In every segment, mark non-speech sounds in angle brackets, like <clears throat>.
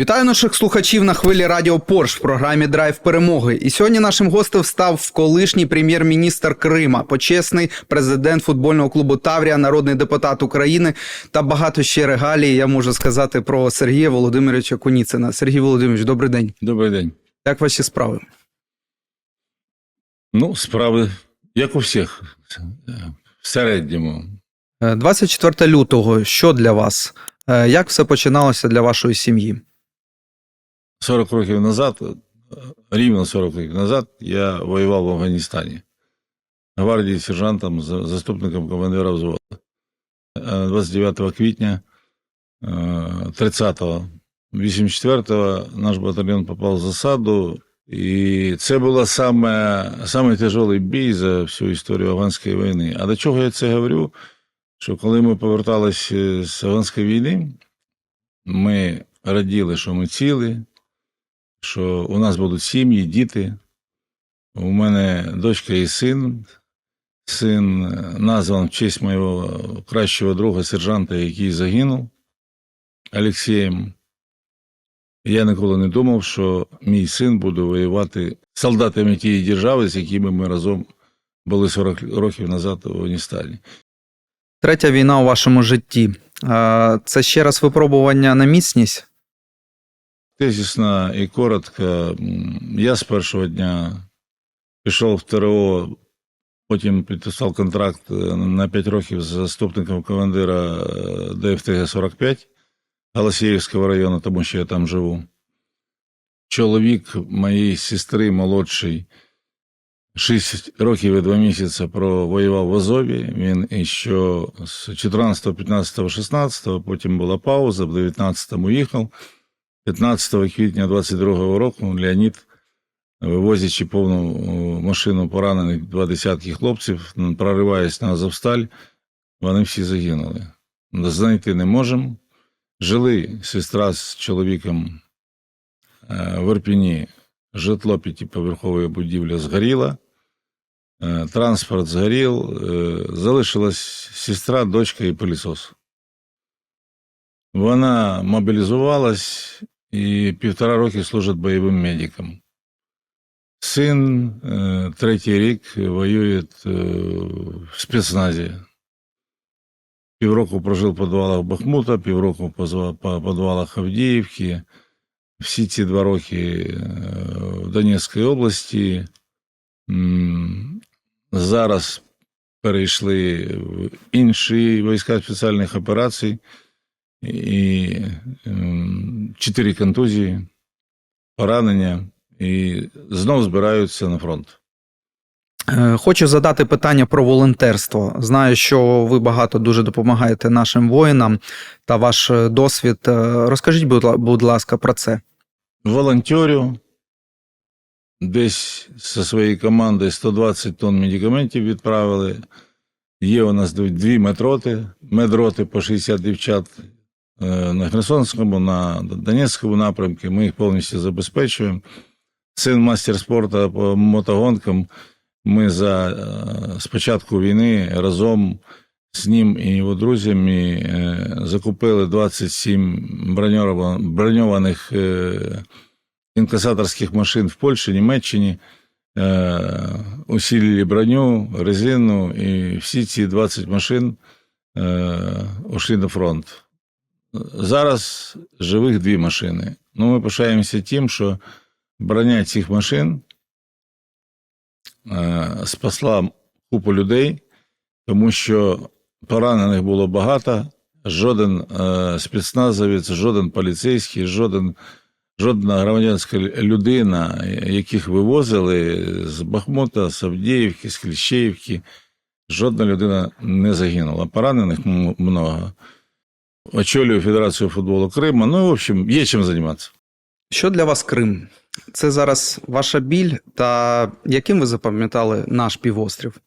Вітаю наших слухачів на хвилі Радіо Порш в програмі Драйв перемоги. І сьогодні нашим гостем став колишній прем'єр-міністр Крима, почесний президент футбольного клубу Таврія, народний депутат України та багато ще регалій. Я можу сказати про Сергія Володимировича Куніцина. Сергій Володимирович, добрий день. Добрий день. Як ваші справи? Ну, справи, як у всіх, в середньому. Е, 24 лютого. Що для вас? Е, Як все починалося для вашої сім'ї? 40 років назад, рівно 40 років назад, я воював в Афганістані. Гвардії сержантом, за- заступником командира взводу. Е, 29 квітня, е, 30-го, 84-го наш батальйон попав в засаду. І це був саме, саме бій за всю історію афганської війни. А до чого я це говорю? Що коли ми поверталися з афганської війни, ми раділи, що ми цілі, що у нас будуть сім'ї, діти. У мене дочка і син. Син назван в честь моєго кращого друга сержанта, який загинув Олексієм. Я ніколи не думав, що мій син буде воювати солдатами тієї держави, з якими ми разом були 40 років назад у Афганістані. Третя війна у вашому житті. Це ще раз випробування на міцність? Тезісно і коротко, я з першого дня пішов в ТРО, потім підписав контракт е, на 5 років з заступником командира е, ДФТГ-45 Галасіївського району, тому що я там живу. Чоловік моєї сестри молодший 6 років і 2 місяці провоював в Азові. Він іще з 14, 15, 16, потім була пауза, в 19-му їхав. 15 квітня 22-го року Леонід, вивозячи повну машину поранених два десятки хлопців, м, прориваясь на Азовсталь, вони всі загинули. Знайти не можемо. Жили сестра з чоловіком е, в Ірпіні, житло п'ятиповерхової будівлі згоріло, е, транспорт згорів, е, залишилась сестра, дочка і пилісос. Вона мобілізувалась і півтора роки служить бойовим медиком. Син е, третій рік воює е, в спецназі. Півроку прожив в підвалах Бахмута, півроку в позва- по підвалах Авдіївки. Всі ці два роки е, в Донецькій області. М, Зараз перейшли в інші війська спеціальних операцій І ем, чотири контузії, поранення, і знов збираються на фронт. Е, Хочу задати питання про волонтерство. Знаю, що ви багато дуже допомагаєте нашим воїнам та ваш е, досвід. Е, Розкажіть, будь ласка, про це. Волонтерю десь зі своєю командою 120 тонн медикаментів відправили. Є у нас дві- медроти, медроти по 60 дівчат на Херсонському, на Донецькому напрямку. Ми їх повністю забезпечуємо. Син мастер спорту по мотогонкам. Ми за е, з початку війни разом з ним і його друзями е, закупили 27 броньованих е, інкасаторських машин в Польщі, Німеччині. Е, усилили броню, резину, і всі ці 20 машин е, ушли на фронт. Зараз живих дві машини. Ну, ми пишаємося тим, що броня цих машин е, спасла купу людей, тому що поранених було багато. Жоден е, спецназовець, жоден поліцейський, жоден, жодна громадянська людина, яких вивозили з Бахмута, з Авдіївки, з Кліщеївки, жодна людина не загинула. Поранених много. Очолюю Федерацію футболу Криму. Ну, в общем, є чим займатися. Що для вас Крим? Це зараз ваша біль, та яким ви запам'ятали наш півострів?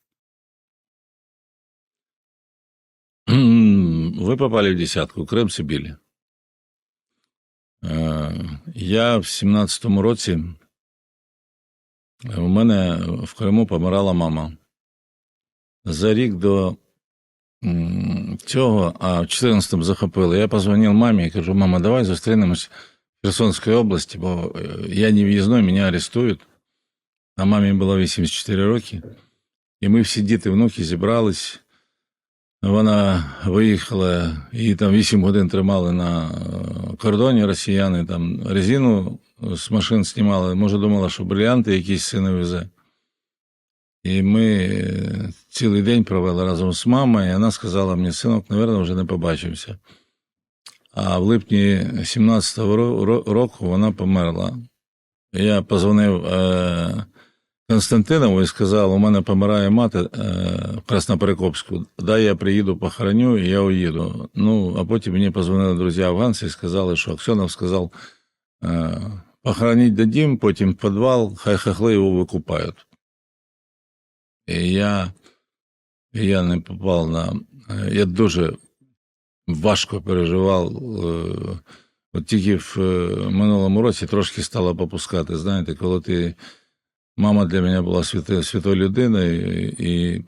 Ви попали в десятку. Крим Сибілі. Е, Я в 17-му році у мене в Криму помирала мама. За рік до цього, а в 14-му захопили. Я позвонив мамі і кажу: мама, давай зустрінемось Херсонской области, бо е, я не в'їзной, мене арестують. А мамі було 84 роки. І ми всі діти, внуки зібрались. Вона виїхала, її там 8 годин тримали на е, кордоні росіяни, там резину з машин знімали. Може, думала, що брилянти якісь сини везе. І ми е, цілий день провели разом з мамою, і вона сказала мені, синок, мабуть, вже не побачимося. А в липні 17-го ро- ро- року вона померла. Я позвонив е, Константинову і сказав, у мене помирає мати е, Красноперекопську, дай я приїду, похороню, і я уїду. Ну, а потім мені позвонили друзі афганці і сказали, що Аксьонов сказав, е, похоронить дадим, потім в підвал, хай хохли його викупають. І я, я не попав на. е, Я дуже важко переживав. е, От тільки в е, минулому році трошки стало попускати. Знаєте, коли ти. Мама для мене була святи, святою людиною, і,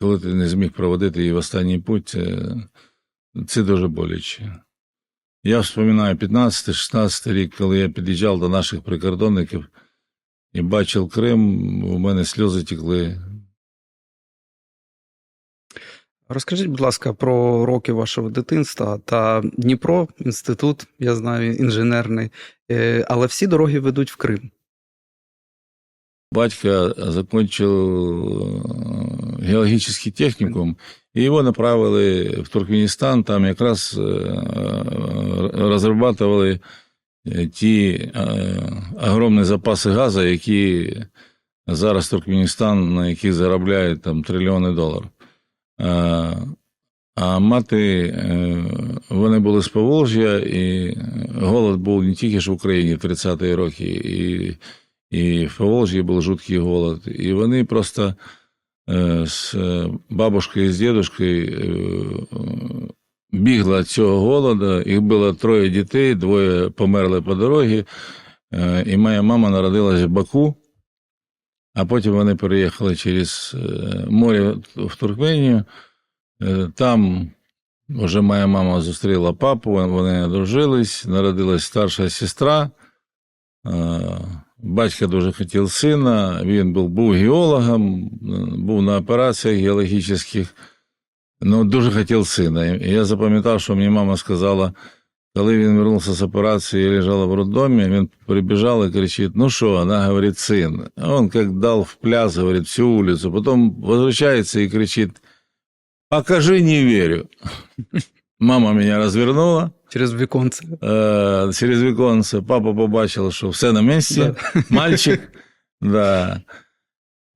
коли ти не зміг проводити її в останній путь, це, це дуже боляче. Я вспоминаю 15-16 рік, коли я під'їжджав до наших прикордонників і бачив Крим, у мене сльози текли. Розкажіть, будь ласка, про роки вашого дитинства та Дніпро, інститут, я знаю, інженерний, е, але всі дороги ведуть в Крим. Батька закончил э, геологический техникум, и его направили в Туркменистан, там якраз э, розрабатывали э, ті э, огромні запаси газу, які зараз Туркменістан, на яких заробляє там трильйони доларів. А, а мати, е, вони були з Поволжя, і голод був не тільки ж в Україні в 30-ті роки, і і в Поволжье був жуткий голод. І вони просто е, з бабушкою і з дідушкою е, бігли від цього голоду. Їх було троє дітей, двоє померли по дорозі. Е, і моя мама народилась в Баку, а потім вони переїхали через е, море в Туркменію. Е, Там вже моя мама зустріла папу, вони одружились, народилась старша сестра. Е, Батько дуже хотів сина, він був, був геологом, був на операціях геологічних, ну дуже хотів сина. Я запам'ятав, що мені мама сказала, коли він вернувся з операції, я лежала в роддомі, він прибіжав і кричить, ну що, вона говорить, сын. А он как дал в пляс, говорит, всю улицу. Потом возвращается и кричит, покажи, не верю. <laughs> Мама меня развернула, Через віконце. Е, через віконце папа побачив, що все на місці, мальчик. <laughs> Да.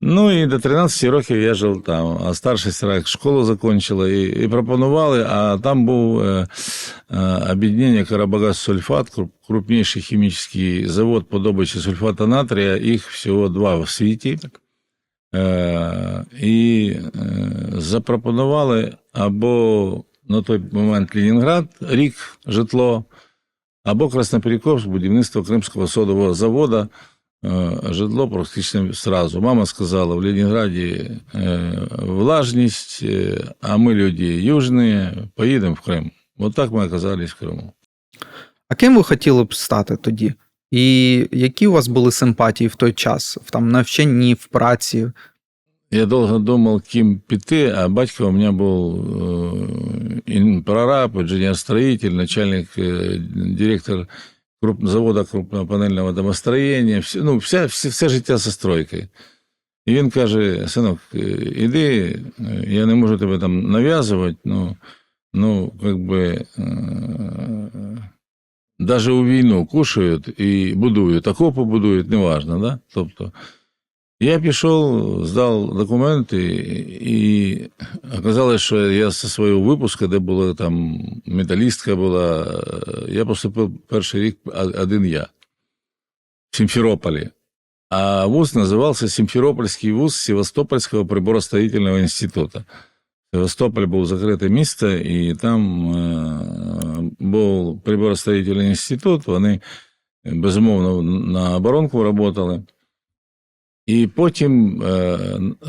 Ну і до 13 років я жив там, а старша сестра школу закінчила і, і пропонували, а там був е, е, об'єднання Карабагаз-Сульфат, круп- крупніший хімічний завод по добичі сульфата натрія, їх всього два в світі. Е, і е, запропонували або на той момент Ленінград, рік житло, або Красноперекопськ, будівництво Кримського содового заводу, житло практично сразу. Мама сказала, в Ленінграді е, влажність, е, а ми люди южні, поїдемо в Крим. От так ми оказались в Криму. А ким ви хотіли б стати тоді? І які у вас були симпатії в той час? В там навчанні, в праці? Я довго думав, ким піти, а батько у мене був е, прораб, інженер-строїтель, начальник, е, директор круп, завода, крупного панельного домостроєння, ну, вся, все, все життя зі стройкою. І він каже: синок, іди, е, я не можу тебе там нав'язувати, ну, ну как би, навіть у війну кушають і будують, окопи будують, неважно, да? Тобто, я пішов, здав документи, і оказалось, що я зі свого випуску, де була там металістка була, е, я поступив перший рік а- один я в Сімферополі. А вуз називався Сімферопольський вуз Севастопольського приборостроїтельного інституту. Севастополь був закрите місто, і там е, був приборостроїтельний інститут, вони безумовно на оборонку працювали. І потім е,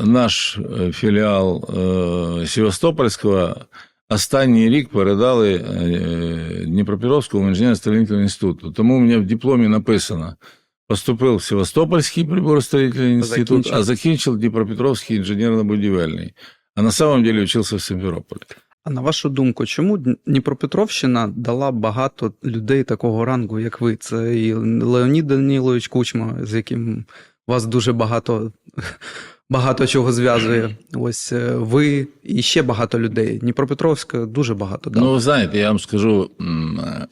наш е, філіал е, Севастопольського останній рік передали е, Дніпропетровському інженерно-строительному інституту. Тому у мене в дипломі написано: поступив в Севастопольський приборостроительный інститут, Закінчив. а закінчив Дніпропетровський інженерно-будівельний. А на самом деле учился в Симферополе. А на вашу думку, чому Дніпропетровщина дала багато людей такого рангу, як ви? Це і Леонід Данілович Кучма, з яким вас дуже багато, багато чого зв'язує. Ось е, ви і ще багато людей. Дніпропетровська дуже багато дала. Ну, знаєте, я вам скажу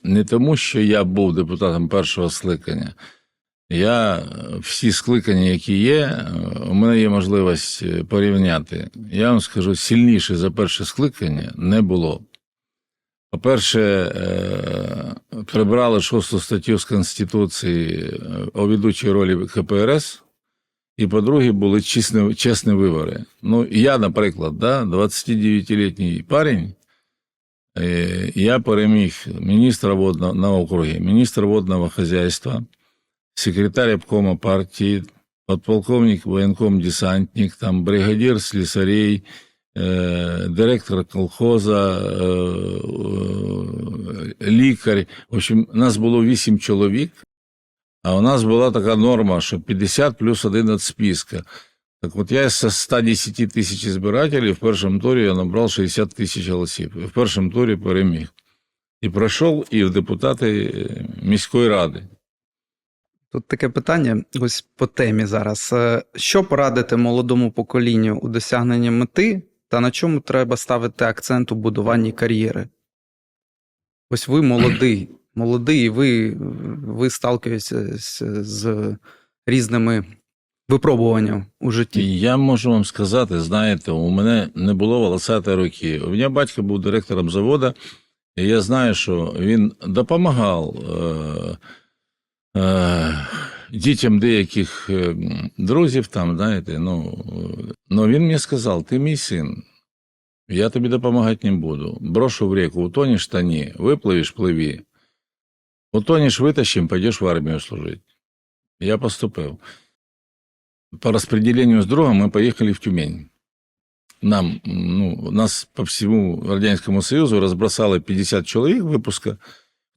не тому, що я був депутатом першого скликання. Я е, всі скликання, які є, е, у мене є можливість е, порівняти. Я вам скажу, сильніше за перше скликання не було. По-перше, е, прибрали шосту статтю з Конституції е, о ведучій ролі КПРС, і по-друге, були чесні, чесні вибори. Ну, я, наприклад, да, 29-літній парень, Е, Я переміг міністра водного на округі, міністр водного хозяйства, секретарь обкома партії, подполковник воєнком десантник, там бригадир слесарей, е, директор колхоза, е, е, лікар. В общем, нас було вісім чоловік, А у нас була така норма, що 50 плюс один від списка. Так от я з 110 тисяч збирателів в першому турі я набрав 60 тисяч голосів. І в першому турі переміг. І пройшов і в депутати е, міської ради. Тут таке питання, ось по темі зараз. Е, Що порадити молодому поколінню у досягненні мети, та на чому треба ставити акцент у будуванні кар'єри? Ось ви молодий, молодий, і ви, ви сталкуєтеся з різними випробуваннями у житті. Я можу вам сказати, знаєте, у мене не було волосатої руки. У мене батько був директором заводу, і я знаю, що він допомагав е, е, дітям деяких е, друзів, там, знаєте, ну, но він мені сказав: ти мій син, я тобі допомагати не буду. Брошу в реку, утонеш та ні, випливеш, пливі. Утонеш, витащим, пойдеш в армію служити. Я поступив. По распределению с другом мы поехали в Тюмень. Нам, ну, нас по всему Радянскому Союзу разбросало 50 человек выпуска.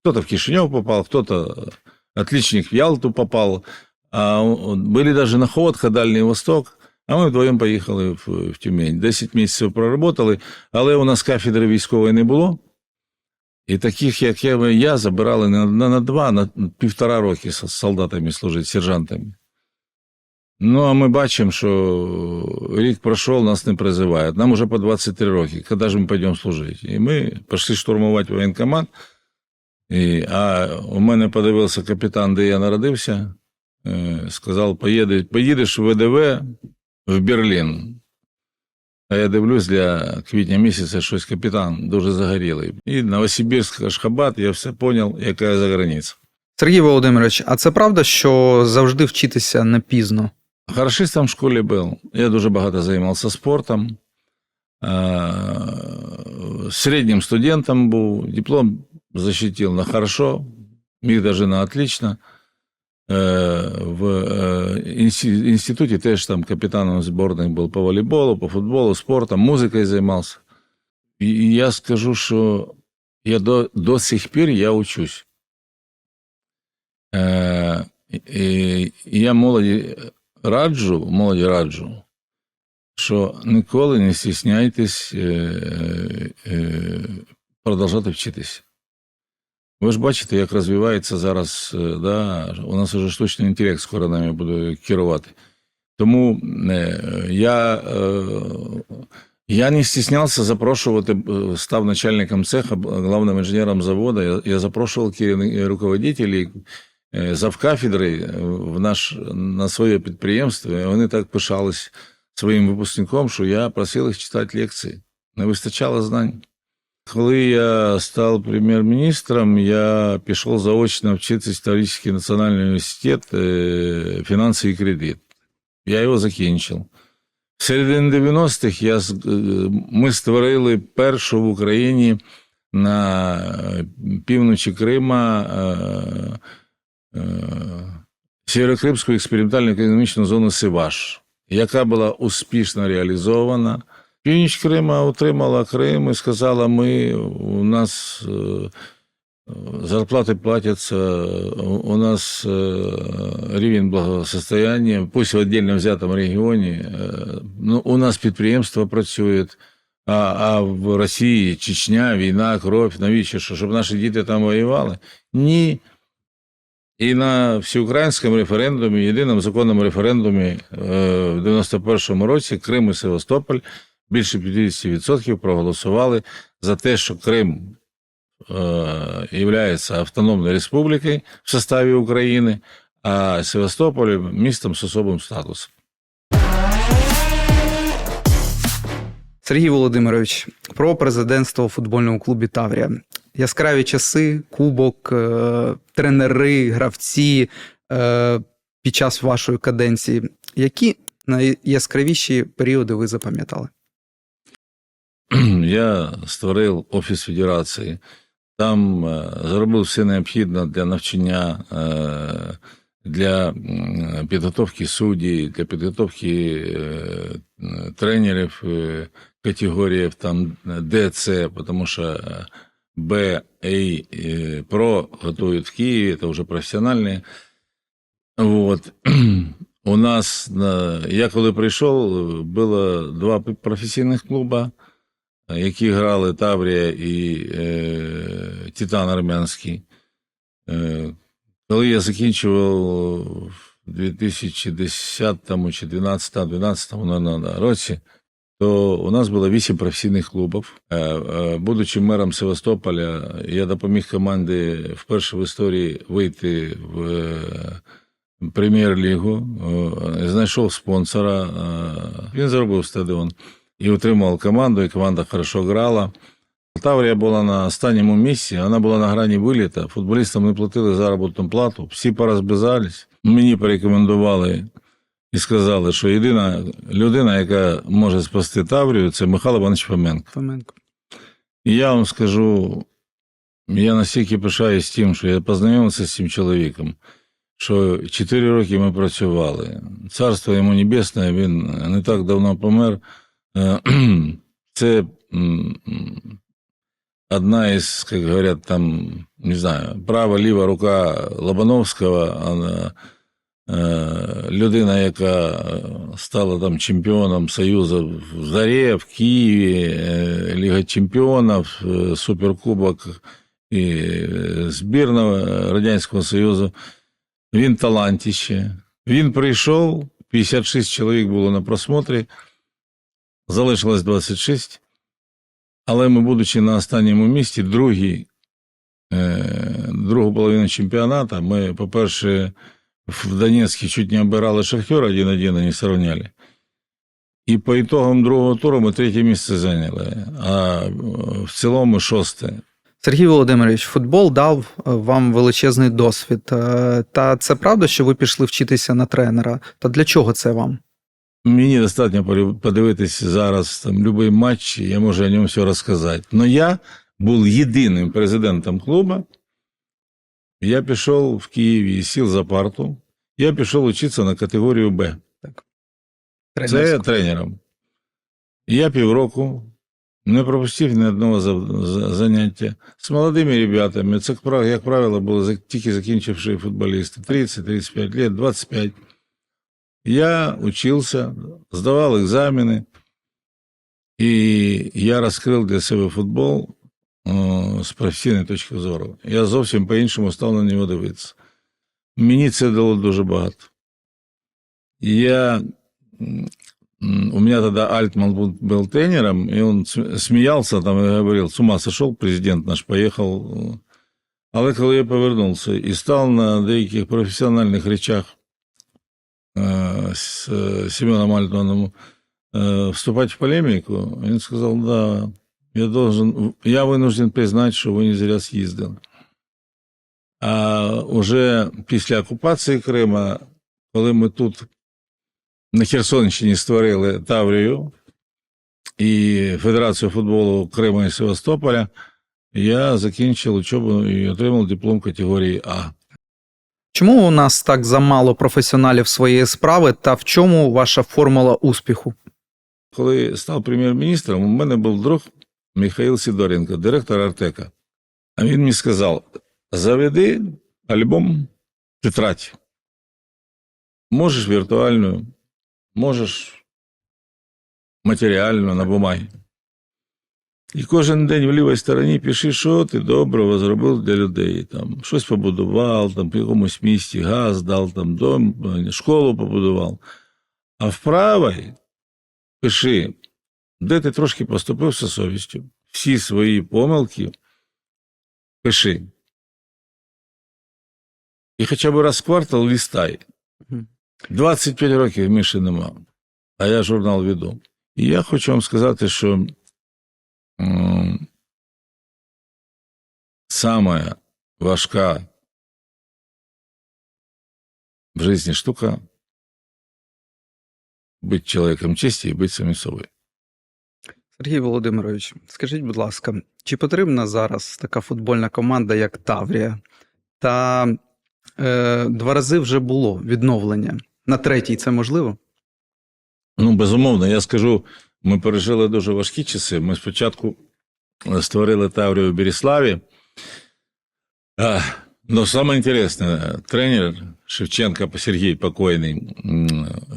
Кто-то в Кишинев попал, кто-то отличник в Ялту попал. А были даже находка Дальний Восток. А ми вдвоєм поїхали в, в Тюмень. 10 місяців проработали, але у нас кафедри військової не було. І таких, як я, я забирали не на, на два, на півтора роки з солдатами служити, сержантами. Ну, а ми бачимо, що рік пройшов, нас не призивають. Нам уже по 23 роки. Коли ж ми підемо служити? І ми пішли штурмувати воєнкомат. І, а у мене подивився капітан, де я народився. е, Сказав, поїде, поїдеш в ВДВ в Берлін. А я дивлюсь, для квітня місяця щось капітан дуже загорілий. І Новосибірськ, Ашхабад, я все зрозумів, яка за границя. Сергій Володимирович, а це правда, що завжди вчитися не пізно? Хорошистом в школі був. Я дуже багато займався спортом. Е, Середнім студентом був, диплом защитил на хорошо, міг даже на отлично. Е, В інституті теж там капітаном зборних був по волейболу, по футболу, спортом, музикою займався. І я скажу, що я до, до сих пір я учусь. Е, і я молоді раджу, молоді раджу, що ніколи не стісняйтесь е, е, продовжати вчитися. Ви ж бачите, як розвивається зараз, е, да, у нас вже штучний інтелект скоро нами буде керувати. Тому е, я, е, я не стіснявся запрошувати, став начальником цеха, главним інженером заводу. Я, я запрошував руководителей, е, завкафедри е, в наш, на своє підприємство. І вони так пишались своїм випускником, що я просив їх читати лекції. Не вистачало знань. Коли я став прем'єр-міністром, я пішов заочно вчитися в історичний національний університет фінанси і кредит. Я його закінчив. В середині 90-х я, е, ми створили першу в Україні на е, півночі Крима е, Сєвєрокримську експериментальну економічну зону Сиваш, яка була успішно реалізована. Північ Крима отримала Крим і сказала, ми, у нас е, зарплаты платятся, у нас э, рівень благосостояння, пусть в отдельно взятому регіоні, е, ну, у нас підприємства працюють, а, а в Росії Чечня, війна, кров, навіщо що, щоб наші діти там воювали? Ні. І на всеукраїнському референдумі, єдиному законному референдумі е, в 91-му році Крим і Севастополь більше 50% проголосували за те, що Крим э, является автономной республикой в составе Украины, а Севастополь містом з особим статусом. Сергій Володимирович, про президентство у футбольному клубі Таврія. Яскраві часи, кубок, е, тренери, гравці е, під час вашої каденції. Які найяскравіші періоди ви запам'ятали? <clears throat> Я створив офіс федерації. Там е, зробив все необхідне для навчання, е, для підготовки суддів, для підготовки тренерів е, категоріїв там ДЦ, тому що Б е, ПРО готують в Києві, це вже професіональні. Вот. <clears throat> У нас, я коли прийшов, було два професійних клуба які грали Таврія і е, Титан Армянський. Е, коли я закінчував в 2010 чи 2012 12 році, то у нас було вісім професійних клубів. Е, е, Будучи мером Севастополя, я допоміг команді вперше в історії вийти в е, прем'єр-лігу, Е, знайшов спонсора, е, він зробив стадіон і утримував команду, і команда хорошо грала. Таврія була на останньому місці, вона була на грані виліта. Футболістам не платили заробітну плату, всі порозбизались. Мені порекомендували і сказали, що єдина людина, яка може спасти Таврію, це Михайло Іванович Фоменко. Фоменко. І я вам скажу, я настільки пишаюсь тим, що я познайомився з цим чоловіком, що 4 роки ми працювали. Царство йому небесне, він не так давно помер. Е, <clears throat> Це одна із, як говорять, там, не знаю, права, ліва рука Лобановського, вона, е, людина, яка стала там чемпіоном Союзу в Зарі, в Києві, е, Ліга Чемпіонів, е, Суперкубок і е, збірна Радянського Союзу. Він талантіще. Він прийшов, 56 чоловік було на просмотрі залишилось 26, але ми, будучи на останньому місці, другі, е, другу половину чемпіонату, ми, по-перше, в Донецьку чуть не обирали Шахтер 1-1, вони сравняли. І по ітогам другого туру ми третє місце зайняли, а е, в цілому шосте. Сергій Володимирович, футбол дав е, вам величезний досвід. Е, Та це правда, що ви пішли вчитися на тренера? Та для чого це вам? Мені достатньо полю- подивитися зараз там будь-який матч, і я можу о ньому все розказати. Но я був єдиним президентом клубу. Я пішов в Києві і сів за парту. Я пішов вчитися на категорію Б. Це Тренерську. тренером. І я півроку не пропустив ні одного за- за- заняття з молодими ребятами. Це, як прав- як правило, були за- тільки закінчивши футболісти 30-35 лет, 25. Я учился, сдавал экзамены, і я розкрив для себе футбол о, з професійної точки зору. Я зовсім по-іншому став на нього дивитися. Мені це дало дуже багато. Я, м, м, у меня тогда Альтман был, был тренером, и он см- смеялся там и говорил, с ума сошел, президент наш поехал. Але коли я повернувся і став на деяких професіональних речах э, с э, Семеном Альтманом э, вступать в полемику, він сказав, да, я должен, я вынужден признать, що ви не зря з'їздили. А уже після окупації Крима, коли ми тут на Херсонщині створили Таврію і Федерацію футболу Криму і Севастополя, я закінчив учебу і отримав диплом категорії А. Чому у нас так замало професіоналів своєї справи, та в чому ваша формула успіху? Коли став прем'єр-міністром, у мене був друг Михаїл Сидоренко, директор Артека. А він мені сказав: заведи альбом тетрадь. Можеш віртуальну, можеш матеріальну на бумагі. І кожен день в лівій стороні пиши, що ти доброго зробив для людей. Там, щось побудував, там, в якомусь місті газ дав, там, дом, школу побудував. А в правій пиши, де ти трошки поступив зі совістю. Всі свої помилки пиши. І хоча б раз в квартал лістай. 25 років Міші нема, а я журнал веду. І я хочу вам сказати, що самая важка в жизни штука бути чоловіком честі і бути самим собою. Сергій Володимирович, скажіть, будь ласка, чи потрібна зараз така футбольна команда, як Таврія? Та е, два рази вже було відновлення. На третій це можливо? Ну, безумовно, я скажу, ми пережили дуже важкі часи. Ми спочатку створили Таврію в Беріславі. Ну, саме інтересне, тренер Шевченка Сергій покойний,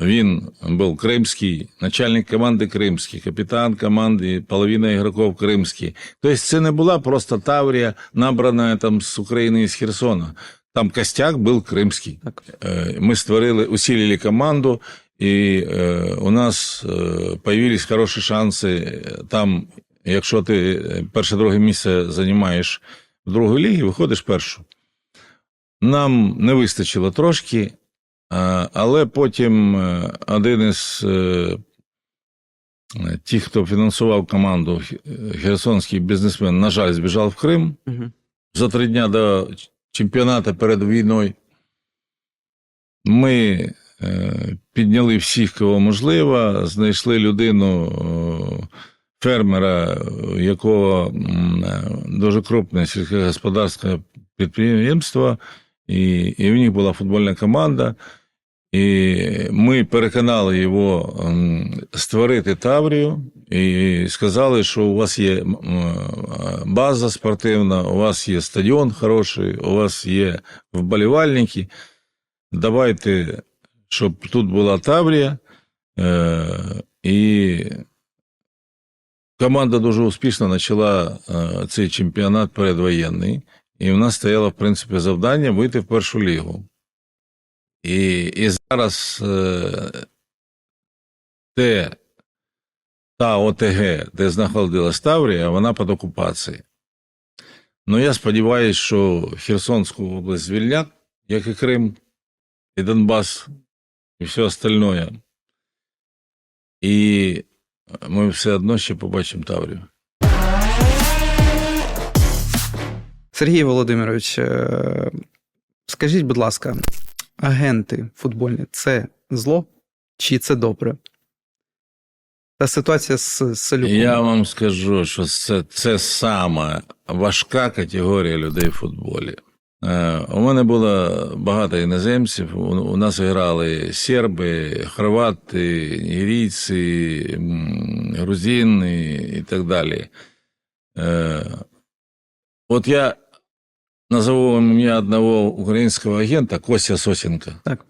він був кримський, начальник команди кримський, капітан команди, половина ігроків кримські. Тобто це не була просто Таврія, набрана там з України і з Херсона. Там костяк був кримський. Так. Э, мы створили, усилили команду, і э, у нас э, появились хороші шанси. Там, якщо ти е, перше-друге місце займаєш в другій лігі, виходиш першу. Нам не вистачило трошки, а, але потім е, один із е, тих, хто фінансував команду, херсонський бізнесмен, на жаль, збіжав в Крим Угу. за три дня до чемпіонату перед війною. Ми е, підняли всіх, кого можливо, знайшли людину, е, фермера, якого е, дуже крупне сільськогосподарське підприємство, і, і в них була футбольна команда. І ми переконали його створити Таврію і сказали, що у вас є база спортивна, у вас є стадіон хороший, у вас є вболівальники. Давайте, щоб тут була Таврія. Е, і команда дуже успішно почала е, цей чемпіонат передвоєнний. І в нас стояло, в принципі, завдання вийти в першу лігу. І, і зараз е, те, та ОТГ, де знаходилась Таврія, вона під окупацією. Ну, я сподіваюся, що Херсонську область звільнять, як і Крим, і Донбас, і все остальное. І ми все одно ще побачимо Таврію. Сергій Володимирович, е, скажіть, будь ласка, агенти футбольні це зло чи це добре? Та ситуація з Салюком. Я вам скажу, що це, це сама важка категорія людей в футболі. Е, у мене було багато іноземців. У, нас грали серби, хорвати, нігерійці, м, грузини і так далі. Е, от я назову вам ім'я одного українського агента Костя Сосенко. Так.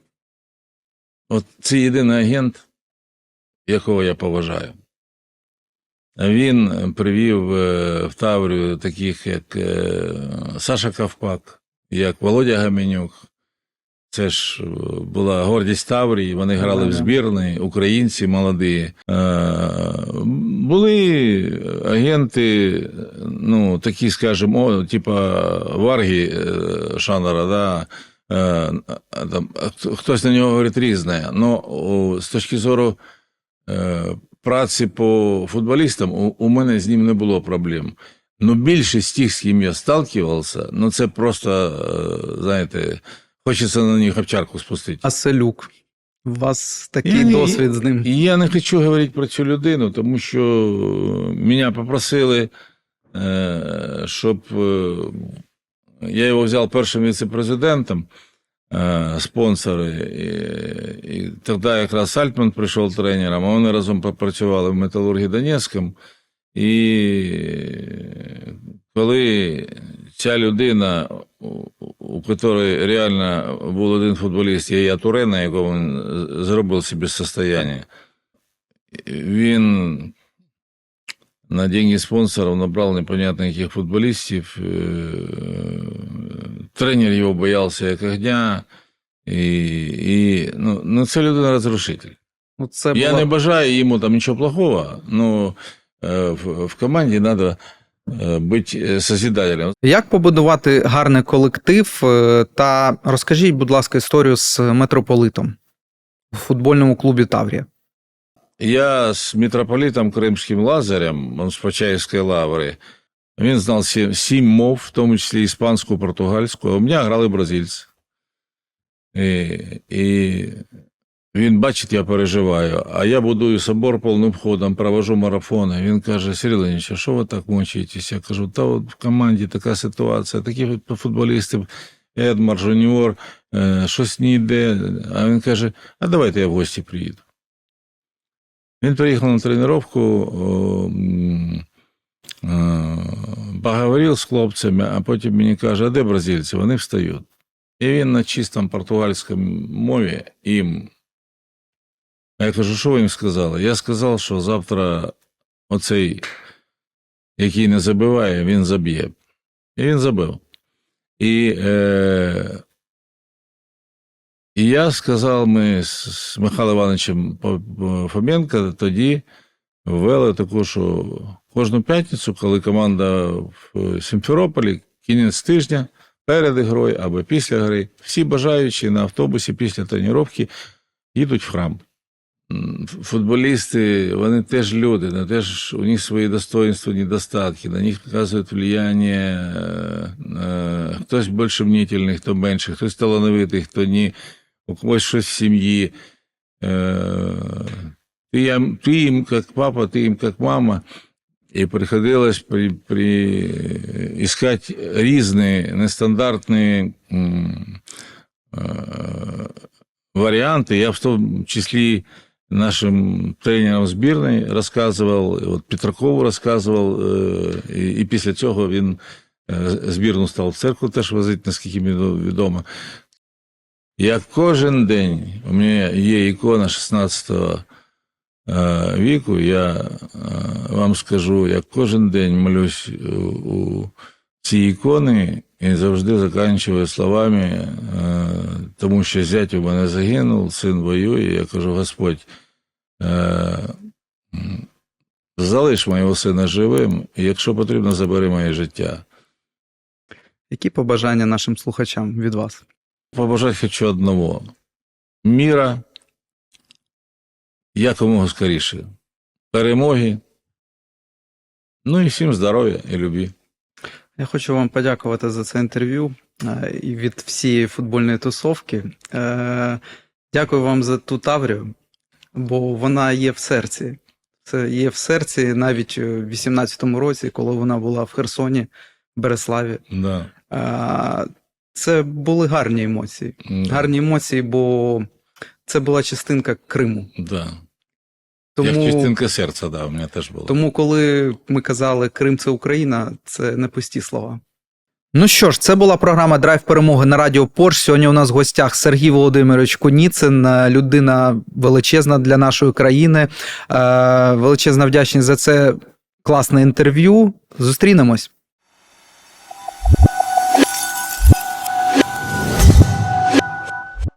От це єдиний агент, якого я поважаю. Він привів е, в Таврію таких, як Саша Ковпак, як Володя Гаменюк. Це ж е, була гордість Таврії, вони грали в збірні, українці молоді. Е, Були агенти, ну, такі, скажімо, типа Варги е, Шанара, да, там, хтось на нього говорить різне. Ну, з точки зору праці по футболістам у, у мене з ним не було проблем. Ну, більшість тих, з ким я сталкивався, ну це просто, е, знаєте, хочеться на них овчарку спустити. А Салюк? У вас такий Я не- досвід з ним. Я не хочу говорити про цю людину, тому що мене попросили, е, щоб е, я його взяв першим віце-президентом. спонсори. І, і тоді якраз Альтман прийшов тренером, а вони разом попрацювали в Металургі Донецькому. І коли ця людина, у, якої реально був один футболіст, я Турена, якого він зробив собі состояние, він на деньги спонсорів набрав непонятно яких футболістів. Е, Тренер його боявся як огня. І, і ну, ну, це людина розрушитель. Ну, це Я була... не бажаю йому там нічого плохого, но е, в, в команді треба бути созидателем. Як побудувати гарний колектив? е, Та розкажіть, будь ласка, історію з митрополитом у футбольному клубі Таврія. Я з митрополитом Кримським Лазарем, он з Почаївської лаври, він знав сім, сім мов, в тому числі іспанську, португальську, а у мене грали бразильці. І, і він бачить, я переживаю, а я будую собор повним ходом, провожу марафони. Він каже: Сергій а що ви так мучаєтесь? Я кажу, та от в команді така ситуація, такі футболісти, Едмар, Жуніор, е, щось не йде. А він каже: а давайте я в гості приїду. Він приїхав на тренування, поговорив з хлопцями, а потім мені каже, а де бразильці? Вони встають. І він на чистому португальському мові їм. Я кажу, що ви їм сказали? Я сказав, що завтра оцей, який не забиває, він заб'є. І він забив. І, е, і я сказав, ми з Михайлом Івановичем Фоменко тоді ввели таку, що кожну п'ятницю, коли команда в Сімферополі, кінець тижня, перед грою або після гри, всі бажаючі на автобусі після тренування їдуть в храм Футболісти, вони теж люди, вони теж у них свої достоинства, недостатки, на них оказують влияние е, хтось більше мнительний, хто менше, хтось талановитий, хто ні, у когось щось в сім'ї. Е, Ты, я, ты им как папа, ты им как мама. І приходилось при, при, искать різні нестандартні м, э, варіанти. Я в тому числі нашим тренерам збірної розказував, от Петракову розказував, е, і, і після цього він е, збірну став в церкву теж возити, наскільки мені відомо. Я кожен день, у мене є ікона 16-го е, віку, я вам скажу, я кожен день молюсь у, ці ікони і завжди заканчую словами, тому що зять у мене загинув, син воює. Я кажу, Господь, залиш моєго сина живим, і якщо потрібно, забери моє життя. Які побажання нашим слухачам від вас? побажать хочу одного. Міра якомога скоріше. Перемоги. Ну і всім здоров'я і любві. Я хочу вам подякувати за це інтерв'ю е, і від всієї футбольної тусовки. Е, Дякую вам за ту Таврію, бо вона є в серці. Це є в серці навіть у 18-му році, коли вона була в Херсоні, Береславі. Да. Це були гарні емоції. Да. Гарні емоції, бо це була частинка Криму. Да. Тому... Як частинка серця, да, у мене теж було. Тому, коли ми казали Крим це Україна, це не пусті слова. Ну що ж, це була програма Драйв перемоги на Радіо Порш. Сьогодні у нас в гостях Сергій Володимирович Куніцин, е, людина величезна для нашої країни. Е, Величезна вдячність за це класне інтерв'ю. Зустрінемось.